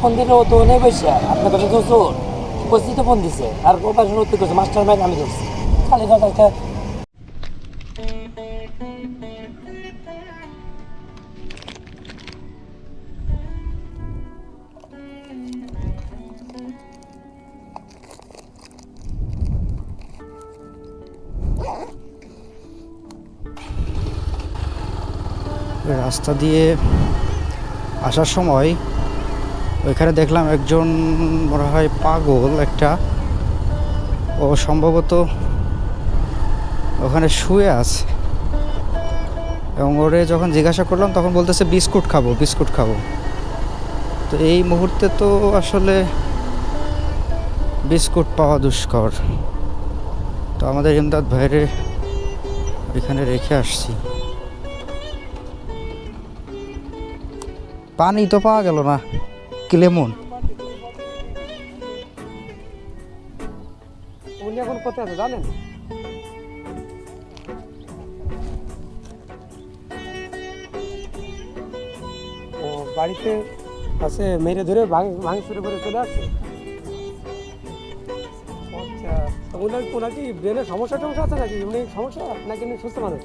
Phone দিলে ও নেই বসে আপনার কাছে ফোন দিছে। আর ও পাশে উত্তর মাস্টার খালি রাস্তা দিয়ে আসার সময় ওইখানে দেখলাম একজন মনে হয় পাগল একটা। ও সম্ভবত ওখানে শুয়ে আছে। এবং ওরে যখন জিজ্ঞাসা করলাম, তখন বলতেছে, বিস্কুট খাব বিস্কুট খাব। তো এই মুহূর্তে তো আসলে বিস্কুট পাওয়া দুষ্কর। তো আমাদের ইমদাদ ভাইরে এখানে রেখে আসছি। পানি তো পাওয়া গেল না। কি লেমন উনি এখন কোথায় আছে জানেন? ও বাড়িতে আছে, মেরে ধরে ভাঙ শুরু করে চলে আসছে? আচ্ছা ওনার ওনার কি ব্রেনের সমস্যা টমস্যা আছে নাকি? উনি সমস্যা? নাকি উনি সুস্থ মানুষ?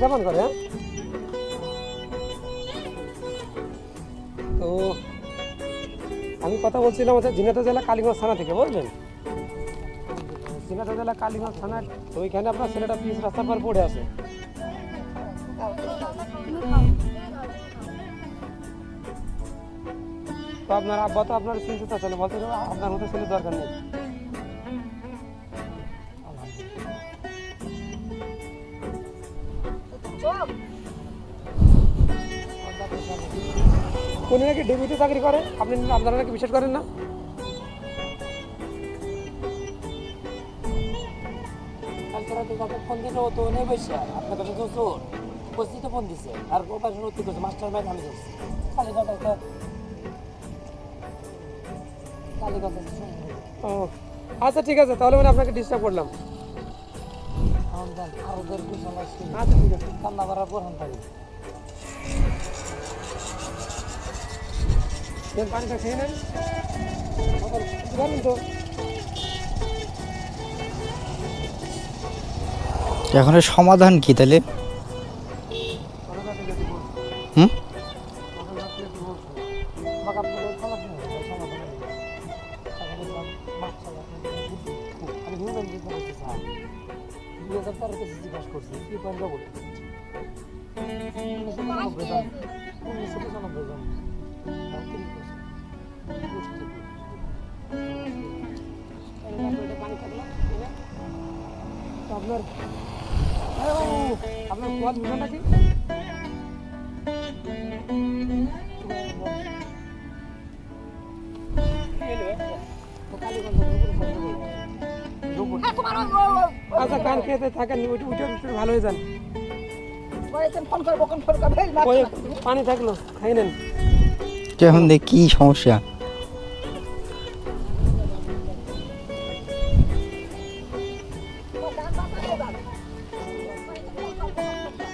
কেমন করে হ্যাঁ? তো আমি কথা বলছিলাম হচ্ছে ঝিনাইদহ জেলা কালীগঞ্জ থানা থেকে বলবেন ঝিনাইদহ জেলা কালীগঞ্জ থানা তো ওইখানে আপনার ছেলেটা পিস রাস্তার পর পড়ে আছে। তো আপনার আব্বা তো আপনার চিন্তিত আছেন বলতে আপনার মতো ছেলে দরকার নেই। উনি নাকি ডিবিতে চাকরি করে আপনি আপনারা নাকি বিশ্বাস করেন না? ফোন দিলে ও তো নেই বসে আপনার কাছে তো চোর উপস্থিত ফোন দিছে আর উত্তর করছে মাস্টার মাইক আমি ধরছি খালি কথা একটা খালি কথা ও আচ্ছা ঠিক আছে তাহলে মানে আপনাকে ডিস্টার্ব করলাম। আচ্ছা ঠিক আছে। কান্না করার পর হান দেন পানিটা খেয়ে নেন। তো। এখন সমাধান কি তাহলে? হুম? আপনার আপনার কোয়াল মিশনটা কি আচ্ছা কান খেতে থাকেন উঠে উঠে ভালো হয়ে যান। পানি থাকল খাই নেন। এখন দেখ কি সমস্যা?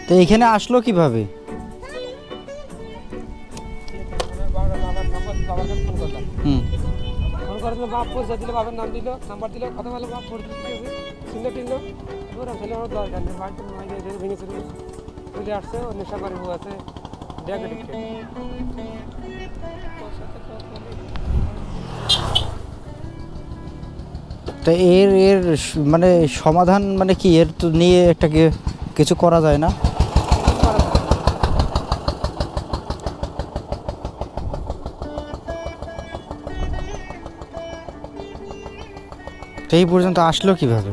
তো এখানে আসলো কীভাবে? বাবার নাম্বার বাবার কাছে ফোন করলাম হুম। ফোন করে দিলে বাপ পয়সা দিলে বাবার নাম দিল নাম্বার দিল কথা বলে বাপ ফোন ঠিক আছে টিনলো। ওরা ছেলে আমার দরকার নেই বাড়িতে মাইনে ভেঙে চলে চলে আসছে ও নেশা করে বউ আছে। ডায়াবেটিক তো এর এর মানে সমাধান মানে কি? এর তো নিয়ে একটা কিছু করা যায় না? তো এই পর্যন্ত আসলো কীভাবে?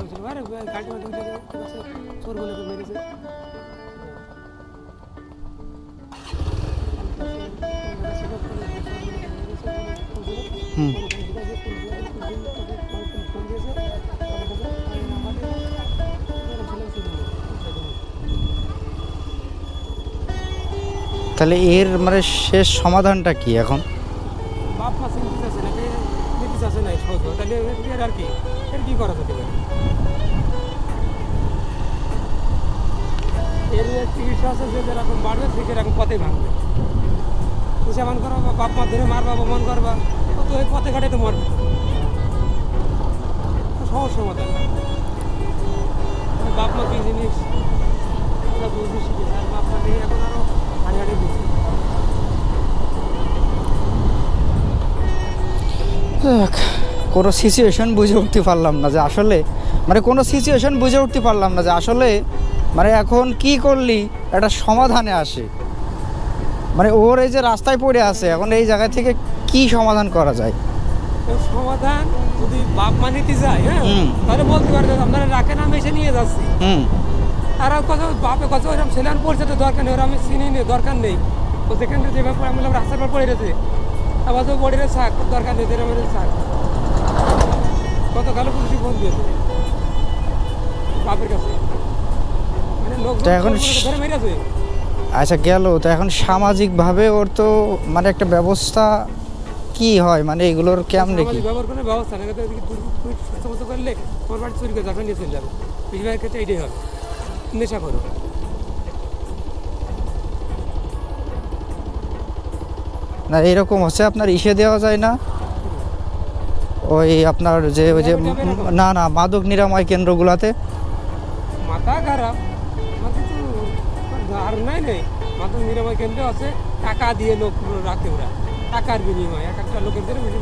হুম। তাহলে এর মানে শেষ সমাধানটা কি এখন? বাপ মা চাচ্ছে না কে নিতে চাচ্ছে না সহজ তাহলে এর আর কি? এর কি করা যেতে পারে? এর চিকিৎসা আছে, যে যেরকম বাড়বে, ঠিক এরকম পথে ভাঙবে। হিসাবান করবা বা বাপ মা ধরে মারবা অপমান করবা তো ওই পথে ঘাটে তো মরবে। সহজ সমাধান। বাপ মা কি জিনিস? বুঝতে শিখে, আর বাপ কোনো সিচুয়েশন বুঝে উঠতে পারলাম না যে আসলে মানে কোনো সিচুয়েশন বুঝে উঠতে পারলাম না যে আসলে মানে এখন কি করলি একটা সমাধানে আসে। মানে ওর এই যে রাস্তায় পড়ে আছে এখন এই জায়গা থেকে কি সমাধান করা যায়? সমাধান যদি বাপ মা নিতে যায় হ্যাঁ তাহলে বলতে পারবে আপনারা রাখেন আমি এসে নিয়ে যাচ্ছি। হুম। আর কত বাপে কত ওরকম পড়ছে তো দরকার নেই ওরা আমি চিনি নেই দরকার নেই। তো যেখানে যে ব্যাপার আমি রাস্তার পর পড়ে রয়েছে। আবার তো পড়ে রয়েছে থাক দরকার নেই দেড় মেরে থাক কত কালো ফোন দিয়েছে? বাপের কাছে। মানে লোক এখন ধরে মেরেছে আচ্ছা গেল। তো এখন সামাজিকভাবে ওর তো মানে একটা ব্যবস্থা কি হয়? মানে এগুলোর কেমনে কি? ব্যবহার করে ব্যবস্থা তুই করলে তোমার বাড়ি চুরি করে দরকার নিয়ে চলে যাবে। বেশিরভাগের ক্ষেত্রে এটাই হবে নেশা করো। না এরকম হচ্ছে আপনার ইসে দেওয়া যায় না। ওই আপনার যে ওই যে না না মাদক নিরাময় কেন্দ্রগুলোতে। মাথা খারাপ। আর নাই নেই। মাথা নিরাময় কেন্দ্র আছে টাকা দিয়ে লোক রাখে ওরা। টাকার বিনিময় এক একটা লোকের ধরে বেশি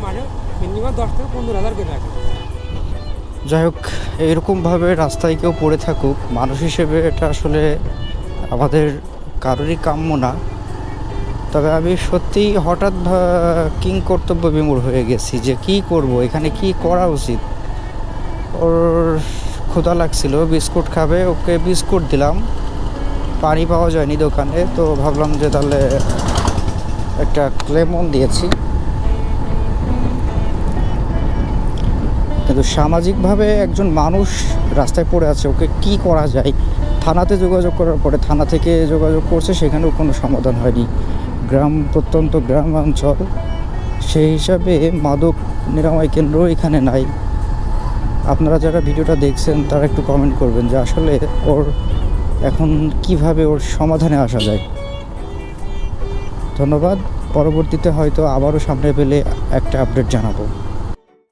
মিনিমাম দশ থেকে পনেরো হাজার করে রাখে। যাই হোক এরকমভাবে রাস্তায় কেউ পড়ে থাকুক মানুষ হিসেবে এটা আসলে আমাদের কারোরই কাম্য না। তবে আমি সত্যিই হঠাৎ কিং কর্তব্য বিমূঢ় হয়ে গেছি যে কি করব, এখানে কি করা উচিত? ওর ক্ষুধা লাগছিল, বিস্কুট খাবে, ওকে বিস্কুট দিলাম। পানি পাওয়া যায়নি দোকানে, তো ভাবলাম যে তাহলে একটা ক্লেমন দিয়েছি। কিন্তু সামাজিকভাবে একজন মানুষ রাস্তায় পড়ে আছে, ওকে কি করা যায়? থানাতে যোগাযোগ করার পরে থানা থেকে যোগাযোগ করছে, সেখানেও কোনো সমাধান হয়নি। গ্রাম, প্রত্যন্ত গ্রামাঞ্চল সেই হিসাবে মাদক নিরাময় কেন্দ্র এখানে নাই। আপনারা যারা ভিডিওটা দেখছেন, তারা একটু কমেন্ট করবেন যে আসলে ওর এখন কীভাবে ওর সমাধানে আসা যায়। ধন্যবাদ। পরবর্তীতে হয়তো আবারও সামনে পেলে একটা আপডেট জানাব।